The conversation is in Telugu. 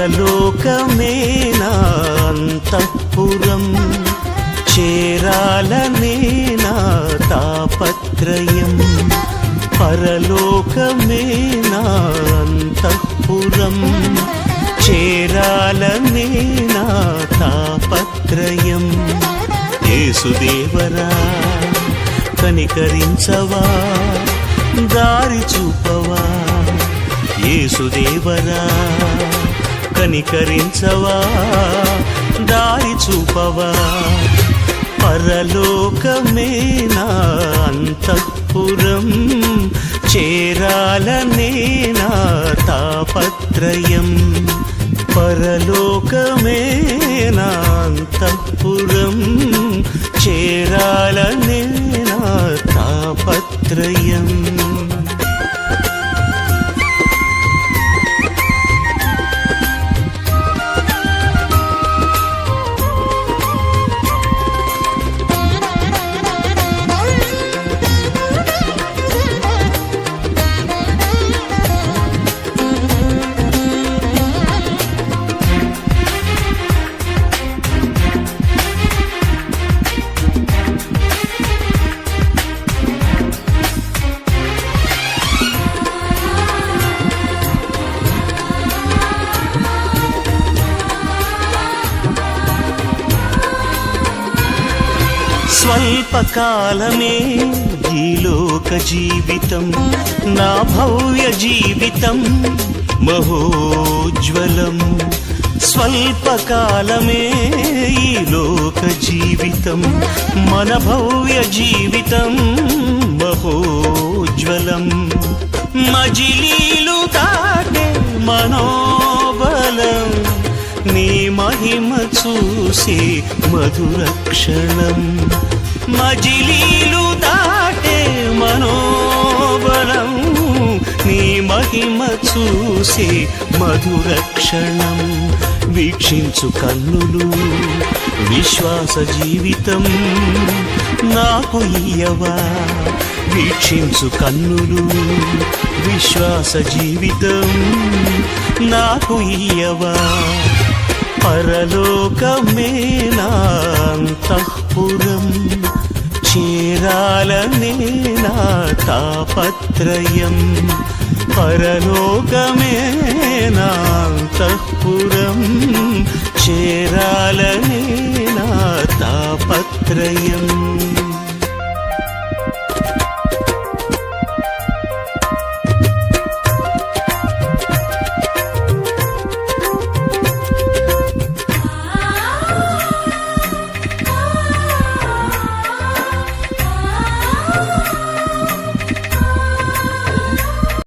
పరలోకమే నా అంతఃపురం చేరాలనే నా తాపత్రయం. పరలోకమే నా అంతఃపురం చేరాలనే నా తాపత్రయం. యేసుదేవరా కనికరించవా దారి చూపవా. యేసుదేవరా కనికరించవా? దారి చూపవా? పరలోకమే నా అంతఃపురం. చేరాలనే నా తాపత్రయం. పరలోకమే నా అంతఃపురం. చేరాలనే నా తాపత్రయం. స్వల్పకాలమే ఈ లోక జీవితం నా భవ్య జీవితం మహోజ్వలం. స్వల్పకాలమే ఈ లోక జీవితం మన భవ్య జీవితం మహోజ్వలం. మజిలీలు దాటే మనోబలం నీ మహిమ చూసే మధురక్షణం. మజిలీలు దాటే మనోబలం నీ మహిమ చూసే మధుర క్షణం వీక్షించు కన్నులు విశ్వాస జీవితం నాకు ఇయ్యవా? వీక్షించు కన్నులు విశ్వాస జీవితం నాకు ఇయ్యవా? పరలోకమే నా అంతఃపురం. చేరాలనే నా తాపత్రయం. పరలోకమే నా అంతఃపురం. చేరాలనే నా తాపత్రయం.